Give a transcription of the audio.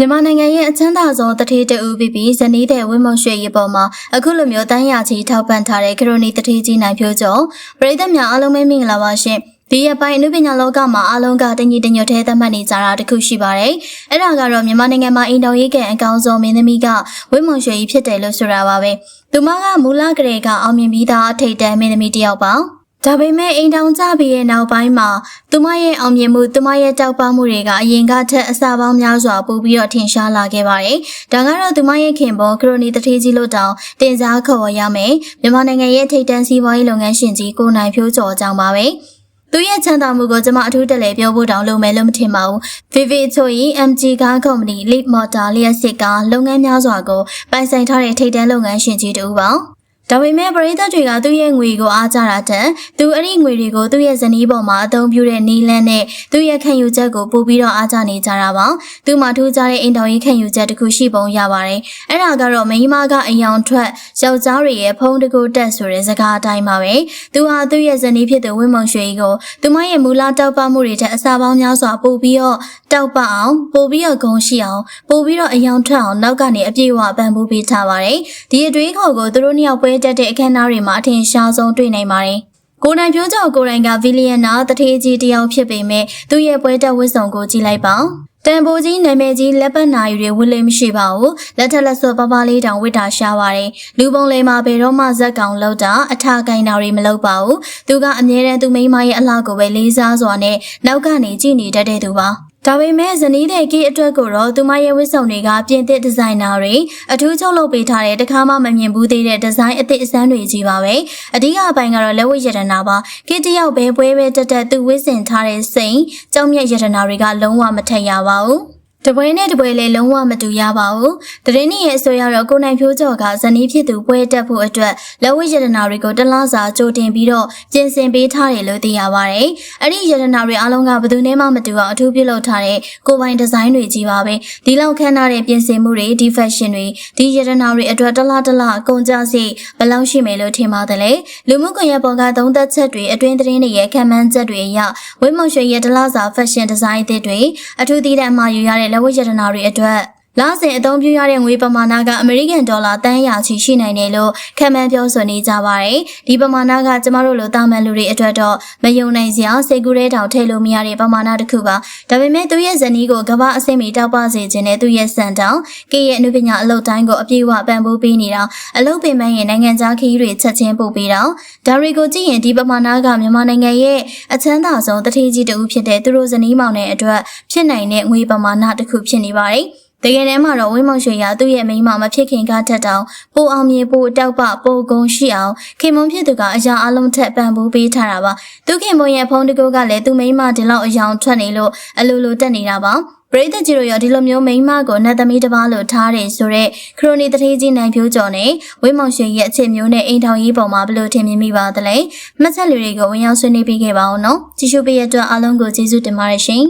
မြန်မာနိုင်ငံရဲ့အချမ်းသာဆုံးတထေးတူပြီးပြီးဇနီးတဲ့ဝင်းမုံရွှေရေပေါ်မှာအခုလိုမျိုးတန်းရာချီထောက်ပံ့ထားတဲ့ခရိုနီတထေးကြီးနိုင်ဖြိုးကျော်ပရိသတ်များအားလုံးပဲမင်္ဂလာပါရှင်ဒီရပိုင်းအနုပညာလောကမှာအားလုံးကတညီတညွတ်သေးသတ်မှတ်နေကြတာတခုရှိပါတယ်။အဲ့ဒါကတော့မြန်မာနိုင်ငံမှာအင်တောင်ရေးကန်အကောင်ဆုံးမင်းသမီးကဝင်းမုံရွှေကြီးဖြစ်တယ်လို့ဆိုတာပါပဲ။သူမကမူလကလေးကအောင်မြင်ပြီးသားအထိတ်တန်းမင်းသမီးတစ်ယောက်ပါ။ ဒါပေမဲ့အိမ်တောင်ကြပြီးရဲ့နောက်ပိုင်းမှာသူမရဲ့အောင်မြင်မှုသူမရဲ့တောက်ပမှုတွေကအရင်ကထက်အစပေါင်းများစွာပိုပြီးတော့ထင်ရှားလာခဲ့ပါတယ်။ဒါကတော့သူမရဲ့ခင်ပေါ်ခရိုနီတထေးကြီးလို့တောင်တင်စားခေါ်ရမယ်။မြန်မာနိုင်ငံရဲ့ထိပ်တန်းစီးပွားရေးလုပ်ငန်းရှင်ကြီးကိုနိုင်ဖြိုးကျော်အကြောင်းပါပဲ။သူရဲ့ချမ်းသာမှုကိုကျွန်မအထူးတက်လဲပြောဖို့တောင်လုပ်မယ်လို့မထင်ပါဘူး။ VV ချိုရင် MG ကားကုမ္ပဏီ Leap Motor လျှက်စစ်ကားလုပ်ငန်းများစွာကိုပိုင်ဆိုင်ထားတဲ့ထိပ်တန်းလုပ်ငန်းရှင်ကြီးတူပါ။ ဒါပေမဲ့ပရိသတ်တွေကသူ့ရဲ့ငွေကိုအားကြတာတဲ့သူအဲ့ဒီငွေတွေကိုသူ့ရဲ့ဇနီးပေါ်မှာအသုံးပြုတဲ့နီးလန်းနဲ့သူ့ရဲ့ခံယူချက်ကိုပို့ပြီးတော့အားကြနေကြတာပါသူမှထူးခြားတဲ့အိမ်တော်ကြီးခံယူချက်တစ်ခုရှိပုံရပါတယ်အဲ့ဒါကတော့မိန်းမကအယောင်ထွက်ယောက်ျားတွေရဲ့ဖုံးတကူတက်ဆိုတဲ့စကားအတိုင်းပါပဲသူဟာသူ့ရဲ့ဇနီးဖြစ်သူဝင်းမုံရွှေကြီးကိုသူမရဲ့မူလတောက်ပမှုတွေတဲ့အစာပေါင်းများစွာပို့ပြီးတော့တောက်ပအောင်ပို့ပြီးတော့ဂုံရှိအောင်ပို့ပြီးတော့အယောင်ထွက်အောင်နောက်ကနေအပြည့်အဝပံ့ပိုးပေးထားပါတယ်ဒီအတွေးခေါ်ကိုသူတို့နှစ်ယောက်ပွဲတက်တဲ့အခမ်းအနားတွေမှာအထင်ရှားဆုံးတွေ့နိုင်ပါတယ်။ကိုနိုင်ပြောကြောက်ကိုရိုင်းကဗီလီယံနာတထေးကြီးတယောက်ဖြစ်ပေမဲ့သူ့ရဲ့ပွဲတက်ဝတ်စုံကိုကြည့်လိုက်ပါ။တန်ဖိုးကြီးနာမည်ကြီးလက်ပတ်နာယူတွေဝတ်လေမရှိပါဘူးလက်ထက်လက်စွပ်ပပလေးတောင်ဝတ်တာရှားပါတယ်လူပုံလေးမှာဘယ်တော့မှဇက်ကောင်လောက်တာအထာကင်တာတွေမလုပ်ပါဘူးသူကအမြဲတမ်းသူမိန်းမရဲ့အလှကိုပဲလေးစားစွာနဲ့နောက်ကနေကြည့်နေတတ်တဲ့သူပါ ဒါပေမဲ့ဇနီးတဲ့ကေအတွက်ကိုတော့သူမရဲ့ဝတ်စုံတွေကပြင်သစ်ဒီဇိုင်နာတွေအထူးချုပ်လုပ်ပေးထားတဲ့တခါမှမမြင်ဘူးသေးတဲ့ဒီဇိုင်းအသစ်အစမ်းတွေကြီးပါပဲအဓိကအပိုင်းကတော့လက်ဝတ်ရတနာပါကေတယောက်ပဲပွဲပဲတက်တက်သူဝတ်ဆင်ထားတဲ့စိန်ကြောင်မြတ်ရတနာတွေကလုံးဝမထက်ရပါဘူး တပွဲနဲ့တပွဲလည်းလုံးဝမတူရပါဘူး။တရင်ရဲ့အဆိုရတော့ကိုနိုင်ဖြိုးကျော်ကဇနီးဖြစ်သူပွဲတက်ဖို့အတွက်လက်ဝဲရတနာတွေကိုတလားစာကြိုတင်ပြီးတော့ပြင်ဆင်ပေးထားတယ်လို့သိရပါတယ်။အဲ့ဒီရတနာတွေအားလုံးကဘယ်သူနဲ့မှမတူအောင်အထူးပြုလုပ်ထားတဲ့ကိုပိုင်ဒီဇိုင်းတွေကြီးပါပဲ။ဒီလောက်ခမ်းထားတဲ့ပြင်ဆင်မှုတွေဒီ fashion တွေဒီရတနာတွေအတွက်တလားတလားအကုန်ကြစီဘယ်လောက်ရှိမယ်လို့ထင်ပါတယ်လေ။လူမှုကွန်ရက်ပေါ်ကသုံးသက်ချက်တွေအတွင်းသတင်းတွေရဲ့ခံမှန်းချက်တွေအရဝိမုံရွှေရဲ့တလားစာ fashion design အသစ်တွေအထူးသီးတဲ့မှာယူရတဲ့လက်ဝတ်ရတနာတွေအတွက် လစဉ်အသုံးပြုရတဲ့ငွေပမာဏကအမေရိကန်ဒေါ်လာတန်းရာချီရှိနိုင်တယ်လို့ခံမှန်းပြောဆိုနေကြပါတယ်။ဒီပမာဏကကျမတို့လိုတာမန်လူတွေအတွက်တော့မယုံနိုင်စရာစိတ်ကူးရဲတောင်ထည့်လို့မရတဲ့ပမာဏတစ်ခုပါ။ဒါပေမဲ့သူရဲ့ဇနီးကိုကမ္ဘာအဆင့်မီတောက်ပစေခြင်းနဲ့သူရဲ့စံတောင်ကေရဲ့အနုပညာအလုပ်တိုင်းကိုအပြည့်အဝပံ့ပိုးပေးနေတာအလုပ်ပင်ပန်းရဲ့နိုင်ငံခြားခရီးတွေချက်ချင်းပို့ပေးတာဒါတွေကိုကြည့်ရင်ဒီပမာဏကမြန်မာနိုင်ငံရဲ့အချမ်းသာဆုံးတထေးကြီးတူဖြစ်တဲ့သူတို့ဇနီးမောင်နဲ့အတွက်ဖြစ်နိုင်တဲ့ငွေပမာဏတစ်ခုဖြစ်နေပါတယ်။ တကယ်တမ်းမှာတော့ဝင်းမောင်ရွှေရသူ့ရဲ့မိန်းမမဖြစ်ခင်ကထက်တောင်ပိုအောင်မြင်ပိုတောက်ပပိုကုံရှိအောင်ခင်မွန်ဖြစ်သူကအရာအလုံးထက်ပံ့ပိုးပေးထားတာပါသူခင်မွန်ရဲ့ဖုန်းတကူကလည်းသူ့မိန်းမဒီလောက်အယောင်ထွက်နေလို့အလိုလိုတက်နေတာပါပရိသတ်ကြီးတို့ရောဒီလိုမျိုးမိန်းမကိုနတ်သမီးတစ်ပါးလို့ထားတယ်ဆိုတော့ခရိုနီတထေးကြီးနိုင်ဖြိုးကျော်နဲ့ဝင်းမောင်ရွှေရဲ့အချစ်မျိုးနဲ့အိမ်ထောင်ရေးပုံမှာဘယ်လိုထင်မြင်မိပါသလဲမှတ်ချက်လူတွေကိုဝင်ရောက်ဆွေးနွေးပေးခဲ့ပါဦးနော်ကြည့်ရှုပေးရတဲ့အတွက်အားလုံးကိုကျေးဇူးတင်ပါတယ်ရှင်